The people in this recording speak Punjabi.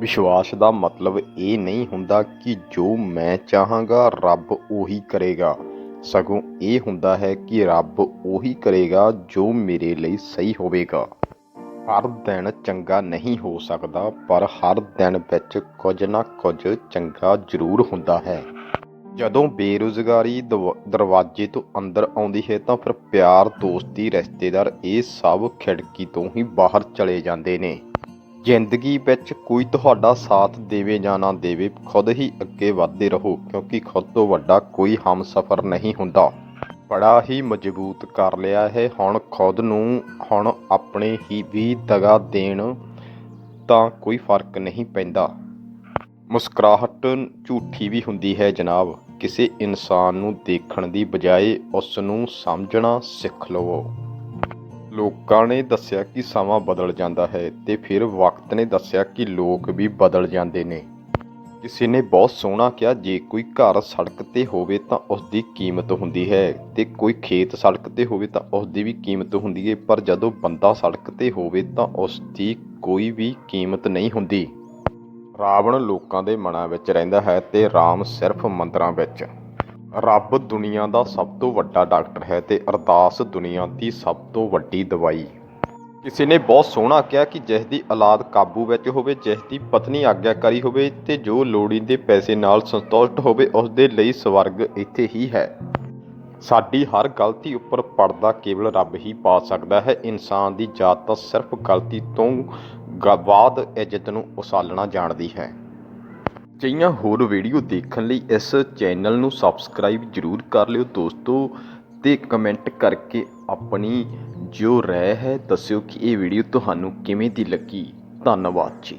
ਵਿਸ਼ਵਾਸ ਦਾ ਮਤਲਬ ਇਹ ਨਹੀਂ ਹੁੰਦਾ ਕਿ ਜੋ ਮੈਂ ਚਾਹਾਂਗਾ ਰੱਬ ਉਹੀ ਕਰੇਗਾ। ਸਗੋਂ ਇਹ ਹੁੰਦਾ ਹੈ ਕਿ ਰੱਬ ਉਹੀ ਕਰੇਗਾ ਜੋ ਮੇਰੇ ਲਈ ਸਹੀ ਹੋਵੇਗਾ। ਹਰ ਦਿਨ ਚੰਗਾ ਨਹੀਂ ਹੋ ਸਕਦਾ, ਪਰ ਹਰ ਦਿਨ ਵਿੱਚ ਕੁਝ ਨਾ ਕੁਝ ਚੰਗਾ ਜ਼ਰੂਰ ਹੁੰਦਾ ਹੈ। ਜਦੋਂ ਬੇਰੁਜ਼ਗਾਰੀ ਦਵ- ਦਰਵਾਜ਼ੇ ਤੋਂ ਅੰਦਰ ਆਉਂਦੀ ਹੈ ਤਾਂ ਫਿਰ ਪਿਆਰ, ਦੋਸਤੀ, ਰਿਸ਼ਤੇਦਾਰ ਇਹ ਸਭ ਖਿੜਕੀ ਤੋਂ ਹੀ ਬਾਹਰ ਚਲੇ ਜਾਂਦੇ ਨੇ। ਜ਼ਿੰਦਗੀ ਵਿੱਚ ਕੋਈ ਤੁਹਾਡਾ ਸਾਥ ਦੇਵੇ ਜਾਂ ਨਾ ਦੇਵੇ, ਖੁਦ ਹੀ ਅੱਗੇ ਵਧਦੇ ਰਹੋ, ਕਿਉਂਕਿ ਖੁਦ ਤੋਂ ਵੱਡਾ ਕੋਈ ਹਮਸਫਰ ਨਹੀਂ ਹੁੰਦਾ। ਬੜਾ ਹੀ ਮਜ਼ਬੂਤ ਕਰ ਲਿਆ ਹੈ ਹੁਣ ਖੁਦ ਨੂੰ, ਹੁਣ ਆਪਣੇ ਹੀ ਵੀ ਦਗਾ ਦੇਣ ਤਾਂ ਕੋਈ ਫ਼ਰਕ ਨਹੀਂ ਪੈਂਦਾ। ਮੁਸਕਰਾਹਟ ਝੂਠੀ ਵੀ ਹੁੰਦੀ ਹੈ ਜਨਾਬ। ਕਿਸੇ ਇਨਸਾਨ ਨੂੰ ਦੇਖਣ ਦੀ ਬਜਾਏ ਉਸ ਨੂੰ ਸਮਝਣਾ ਸਿੱਖ ਲਵੋ। ਲੋਕਾਂ ਨੇ ਦੱਸਿਆ ਕਿ ਸਮਾਂ ਬਦਲ ਜਾਂਦਾ ਹੈ ਤੇ ਫਿਰ ਵਕਤ ਨੇ ਦੱਸਿਆ ਕਿ ਲੋਕ ਵੀ ਬਦਲ ਜਾਂਦੇ ਨੇ। ਕਿਸੇ ਨੇ ਬਹੁਤ ਸੋਹਣਾ ਕਿਹਾ, ਜੇ ਕੋਈ ਘਰ ਸੜਕ ਤੇ ਹੋਵੇ ਤਾਂ ਉਸ ਦੀ ਕੀਮਤ ਹੁੰਦੀ ਹੈ ਤੇ ਕੋਈ ਖੇਤ ਸੜਕ ਤੇ ਹੋਵੇ ਤਾਂ ਉਸ ਦੀ ਵੀ ਕੀਮਤ ਹੁੰਦੀ ਹੈ, ਪਰ ਜਦੋਂ ਬੰਦਾ ਸੜਕ ਤੇ ਹੋਵੇ ਤਾਂ ਉਸ ਦੀ ਕੋਈ ਵੀ ਕੀਮਤ ਨਹੀਂ ਹੁੰਦੀ। ਰਾਵਣ ਲੋਕਾਂ ਦੇ ਮਨਾਂ ਵਿੱਚ ਰਹਿੰਦਾ ਹੈ ਤੇ ਰਾਮ ਸਿਰਫ ਮੰਦਰਾਂ ਵਿੱਚ। ਰੱਬ ਦੁਨੀਆ ਦਾ ਸਭ ਤੋਂ ਵੱਡਾ ਡਾਕਟਰ ਹੈ ਤੇ ਅਰਦਾਸ ਦੁਨੀਆ ਦੀ ਸਭ ਤੋਂ ਵੱਡੀ ਦਵਾਈ। ਕਿਸੇ ਨੇ ਬਹੁਤ ਸੋਹਣਾ ਕਿਹਾ ਕਿ ਜਿਸ ਦੀ ਔਲਾਦ ਕਾਬੂ ਵਿੱਚ ਹੋਵੇ ਜਿਸ ਦੀ ਪਤਨੀ ਆਗਿਆਕਾਰੀ ਹੋਵੇ ਤੇ ਜੋ ਲੋੜੀਂਦੇ ਪੈਸੇ ਨਾਲ ਸੰਤੁਸ਼ਟ ਹੋਵੇ ਉਸ ਦੇ ਲਈ ਸਵਰਗ ਇੱਥੇ ਹੀ ਹੈ। ਸਾਡੀ ਹਰ ਗਲਤੀ ਉੱਪਰ ਪਰਦਾ ਕੇਵਲ ਰੱਬ ਹੀ ਪਾ ਸਕਦਾ ਹੈ। ਇਨਸਾਨ ਦੀ ਜਾਤ ਤਾਂ ਸਿਰਫ ਗਲਤੀ ਤੋਂ ਗ- ਬਾਅਦ ਇੱਜ਼ਤ ਨੂੰ ਉਸਾਲਣਾ ਜਾਣਦੀ ਹੈ। ਜਿਹੀਆਂ ਹੋਰ ਵੀਡੀਓ ਦੇਖਣ ਲਈ ਇਸ ਚੈਨਲ ਨੂੰ ਸਬਸਕ੍ਰਾਈਬ ਜਰੂਰ ਕਰ ਲਿਓ ਦੋਸਤੋ ਤੇ ਕਮੈਂਟ ਕਰਕੇ ਆਪਣੀ ਜੋ ਰਾਏ ਹੈ ਦੱਸਿਓ ਕਿ ਇਹ ਵੀਡੀਓ ਤੁਹਾਨੂੰ ਕਿਵੇਂ ਦੀ ਲੱਗੀ। ਧੰਨਵਾਦ ਜੀ।